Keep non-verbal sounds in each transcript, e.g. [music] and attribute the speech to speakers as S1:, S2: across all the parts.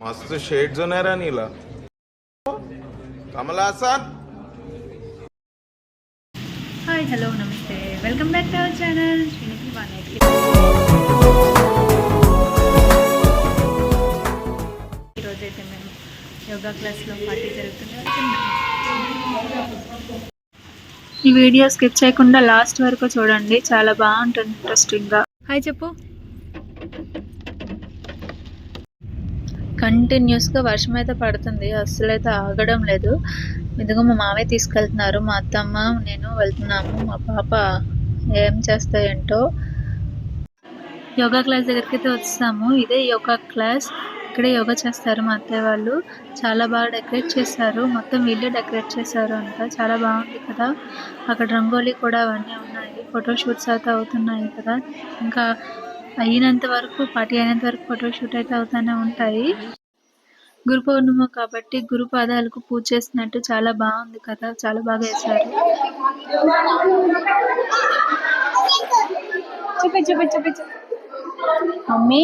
S1: मस्त शेड्स होणार आहे नीला कमला असा
S2: హాయ్ హలో నమస్తే welcome back to our channel Srinidhi one eight ఈరోజైతే మేము యోగా క్లాస్లో పార్టీ జరుగుతుంది ఈ వీడియో స్కిప్ చేయకుండా లాస్ట్ వరకు చూడండి చాలా బాగుంటుంది ఇంట్రెస్టింగ్గా హాయ్ చెప్పు కంటిన్యూస్గా వర్షం అయితే పడుతుంది. అస్సలు అయితే ఆగడం లేదు. ఇదిగో మా మామయ్య తీసుకెళ్తున్నారు. మా అత్తమ్మ నేను వెళ్తున్నాము. మా పాప ఏం చేస్తాయంటో యోగా క్లాస్ దగ్గరికి అయితే వచ్చాము ఇదే యోగా క్లాస్. ఇక్కడే యోగా చేస్తారు మా అత్తయ్య వాళ్ళు. చాలా బాగా డెకరేట్ చేశారు. మొత్తం వీళ్ళే డెకరేట్ చేశారు అంట చాలా బాగుంది కదా. అక్కడ రంగోలీ కూడా అవన్నీ ఉన్నాయి. ఫోటో షూట్స్ అయితే అవుతున్నాయి కదా. ఇంకా అయినంత వరకు పార్టీ అయినంత వరకు ఫోటో షూట్ అయితే అవుతూనే ఉంటాయి. గురు పౌర్ణిమ కాబట్టి గురు పాదాలకు పూజ చేసినట్టు చాలా బాగుంది కదా చాలా బాగా వేశారు. మమ్మీ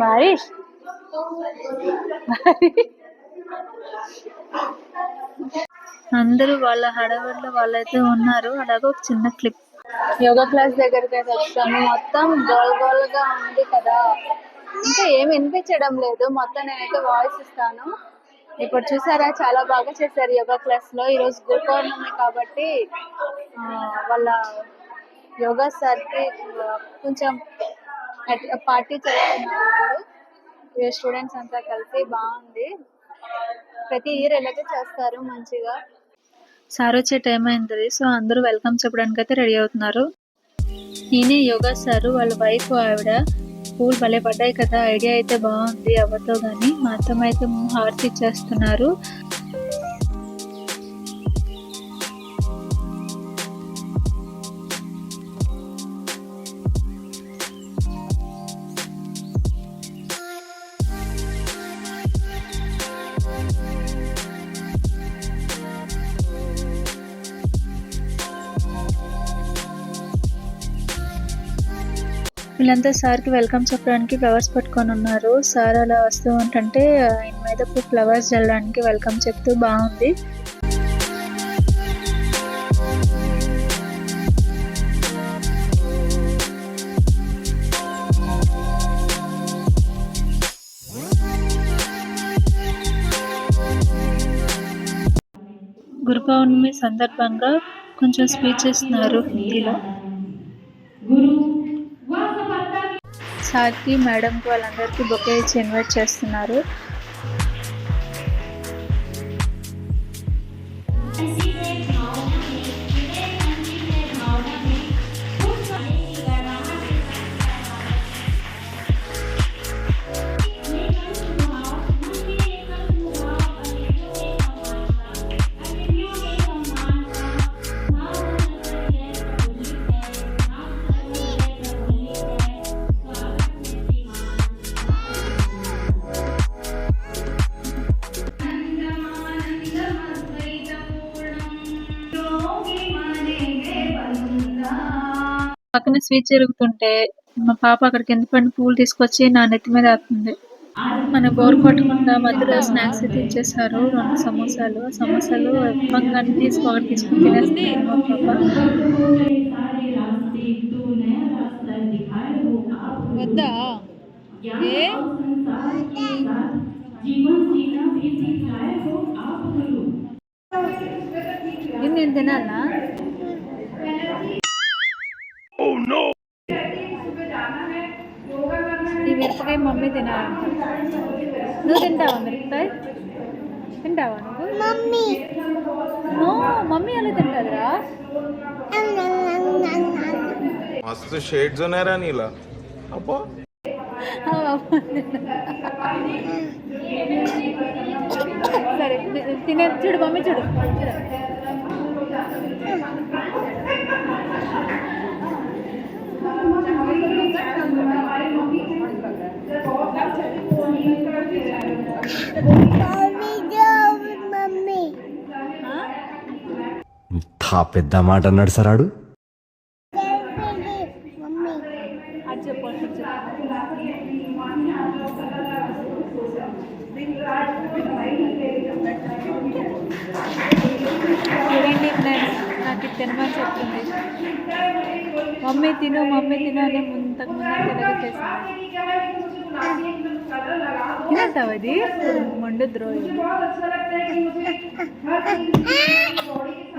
S2: బారిష్ అందరూ వాళ్ళ హడావిడిలో వాళ్ళైతే ఉన్నారు. అలాగే ఒక చిన్న క్లిప్ యోగా క్లాస్ దగ్గరికి అయితే వచ్చాము మొత్తం గోల్ గోల్గా ఉంది కదా. ఇంకా ఏం వినిపించడం లేదు. మొత్తం నేనైతే వాయిస్ ఇస్తాను. ఇప్పుడు చూసారా? చాలా బాగా చేశారు యోగా క్లాస్లో. ఈరోజు గురు పౌర్ణమి కాబట్టి ఆ, వాళ్ళ యోగా సార్కి కొంచెం పార్టీ చేస్తున్నారు వాళ్ళు. స్టూడెంట్స్ అంతా కలిసి బాగుంది. ప్రతి ఇయర్ ఎలాగే చేస్తారు మంచిగా. సార్ వచ్చే టైం అయింది. సో అందరూ వెల్కమ్ చెప్పడానికి అయితే రెడీ అవుతున్నారు. నేనే యోగా సార్ వాళ్ళ వైఫ్ ఆవిడ. పూలు భలే పడ్డాయి కదా ఐడియా అయితే బాగుంది ఎవరితో కానీ మా అత్తమ్మ అయితే హార్ట్ ఇచ్చేస్తున్నారు. వీళ్ళంతా సార్కి వెల్కమ్ చెప్పడానికి ఫ్లవర్స్ పట్టుకొని ఉన్నారు. సార్ అలా వస్తూ ఉంటుంటే ఆయన మీద ఫ్లవర్స్ చల్లడానికి వెల్కమ్ చెప్తూ బాగుంది. గురు పౌర్ణమి సందర్భంగా కొంచెం స్పీచ్ ఇస్తున్నారు. హిందీలో సార్కి మేడంకి వాళ్ళందరికీ బొకే ఇచ్చి ఇన్వైట్ చేస్తున్నారు. స్వీట్ జరుగుతుంటే మా పాప అక్కడ కింద పడిన పూలు తీసుకొచ్చి నా నెత్తి మీద ఆపుతుంది మన బోర్ కొట్టకుండా మధ్యలో స్నాక్స్ అయితే ఇచ్చేసారు రెండు సమోసాలు. సమోసాలు ఇవ్వగానే తీసుకో ఒకటి తీసుకుని తినేస్తే మా పాప. వద్దా? ఏ? నేను తినాలా? మమ్మీ తినాలి? నువ్వు తింటావా మిరపకాయ తింటావా నువ్వు?
S3: మమ్మీ.
S2: నో మమ్మీ అలా తింటుందిరా.
S1: మస్తు షేడ్స్ ఉన్నారా నీలా. అబ్బా.
S2: సరే తినే చూడు మమ్మీ చూడు.
S4: ఇంత పెద్ద మాట అన్నాడు సరాడు.
S2: చూడండి ఫ్రెండ్స్ నాకు ఇది తినమని చెప్తుంది. మమ్మీ తిను మమ్మీ తిను అని ముంతకు ముందు తినగట్టేసింది తినేస్తావు అది? మండు ద్రోహి. [laughs]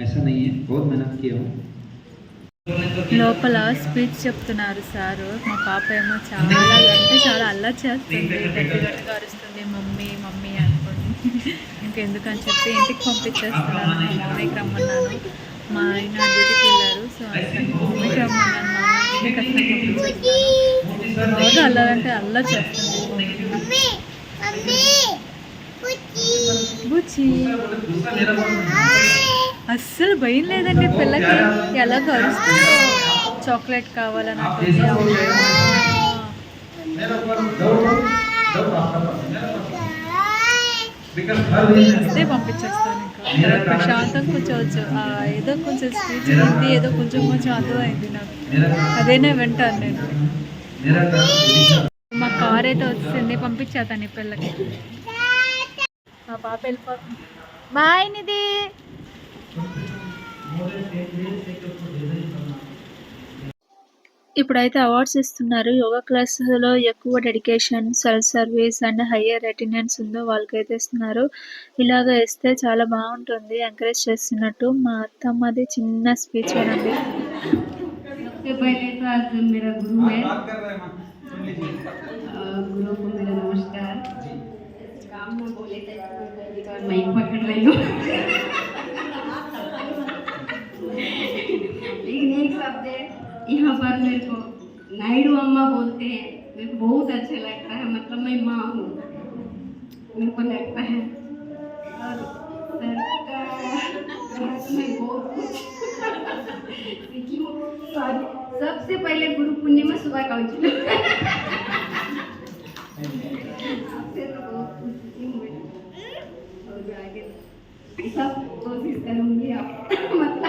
S5: ऐसा नहीं है बहुत मेहनत किया हूँ
S2: లోపల స్పీచ్ చెప్తున్నారు సారు మా పాప ఏమో చాలా అంటే చాలా అల్లరి చేస్తుంది గట్టి గట్టిగా అరుస్తుంది మమ్మీ మమ్మీ అనుకోండి ఇంకెందుకని చెప్పి ఇంటికి పంపించేస్తున్నాను మా మామయ్యకి రమ్మన్నాను మా ఆయన డ్యూటీకి వెళ్ళారు సో అందుకని మా మమ్మీకి రమ్మన్నాను మా అమ్మ ఇంటికి అసలు పంపించేస్తాను రోజు అల్లరంటే అల్లరి చేస్తుంది
S3: మమ్మీ మమ్మీ పుచ్చి
S2: అస్సలు భయం లేదండి పిల్లకి ఎలా కరుస్తుందో చాక్లెట్
S5: కావాలని
S2: వస్తే పంపించేస్తాను ఇంకా. ప్రశాంతం కూర్చోవచ్చు. ఏదో కొంచెం స్పీచ్ అయింది ఏదో కొంచెం కొంచెం అర్థమైంది నాకు. అదేనే వింటాను నేను. మా కార్ అయితే వచ్చింది పంపించేస్తాను ఈ పిల్లకి. మా పాప వెళ్ళిపోతుంది బాయ్ నిధి ఇప్పుడైతే అవార్డ్స్ ఇస్తున్నారు యోగా క్లాసులో ఎక్కువ dedication self service and higher attendance ఉందో వాళ్ళకైతే ఇస్తున్నారు ఇలాగ ఇస్తే చాలా బాగుంటుంది ఎంకరేజ్ చేస్తున్నట్టు మా అత్తమ్మది చిన్న స్పీచ్ వినండి
S6: सबसे पहले तो आज मेरा गुरु है और सबसे पहले गुरु पूर्णिमा सुबह का उछल आपसे तो बहुत कुछ सीखी हूँ मैं। और आगे सब कोशिश करूँगी आप मतलब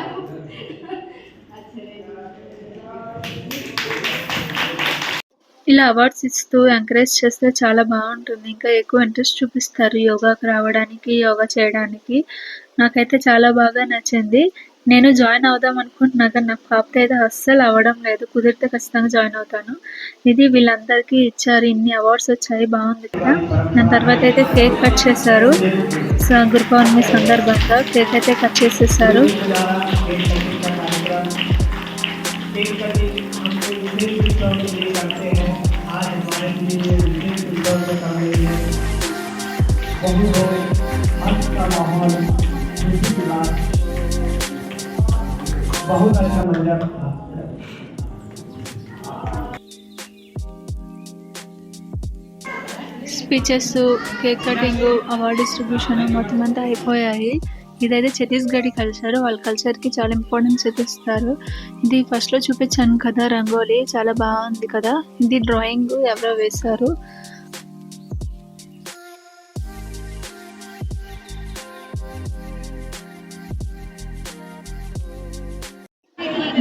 S6: अच्छे रहेगा
S2: ఇలా అవార్డ్స్ ఇస్తూ ఎంకరేజ్ చేస్తే చాలా బాగుంటుంది ఇంకా ఎక్కువ ఇంట్రెస్ట్ చూపిస్తారు యోగాకి రావడానికి యోగా చేయడానికి నాకైతే చాలా బాగా నచ్చింది నేను జాయిన్ అవుదాం అనుకుంటున్నా కానీ నాకు కాకపోతే అయితే అస్సలు అవ్వడం లేదు. కుదిరితే ఖచ్చితంగా జాయిన్ అవుతాను. ఇది వీళ్ళందరికీ ఇచ్చారు ఇన్ని అవార్డ్స్ వచ్చాయి బాగుంది కదా. దాని తర్వాత అయితే కేక్ కట్ చేశారు. సో గురు పౌర్ణమి సందర్భంగా కేక్ అయితే కట్ చేసేసారు.
S7: बहुत अच्छा मंजर था
S2: speeches cake cutting award distribution మొత్తం అంతా అయిపోయాయి ఇదైతే ఛత్తీస్గఢ్ కల్చర్ వాళ్ళ కల్చర్కి చాలా ఇంపార్టెన్స్ చూపిస్తారు ఇది ఫస్ట్లో చూపించాను కదా రంగోలీ చాలా బాగుంది కదా ఇది డ్రాయింగ్ ఎవరో వేశారు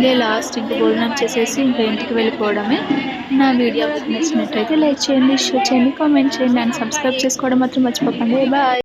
S2: ఇదే లాస్ట్ ఇంక భోజనం చేసేసి ఇంకా ఇంటికి వెళ్ళిపోవడమే. నా వీడియో నచ్చినట్టయితే లైక్ చేయండి షేర్ చేయండి కామెంట్ చేయండి అండ్ సబ్స్క్రైబ్ చేసుకోవడం మాత్రం మర్చిపోకండి. బాయ్.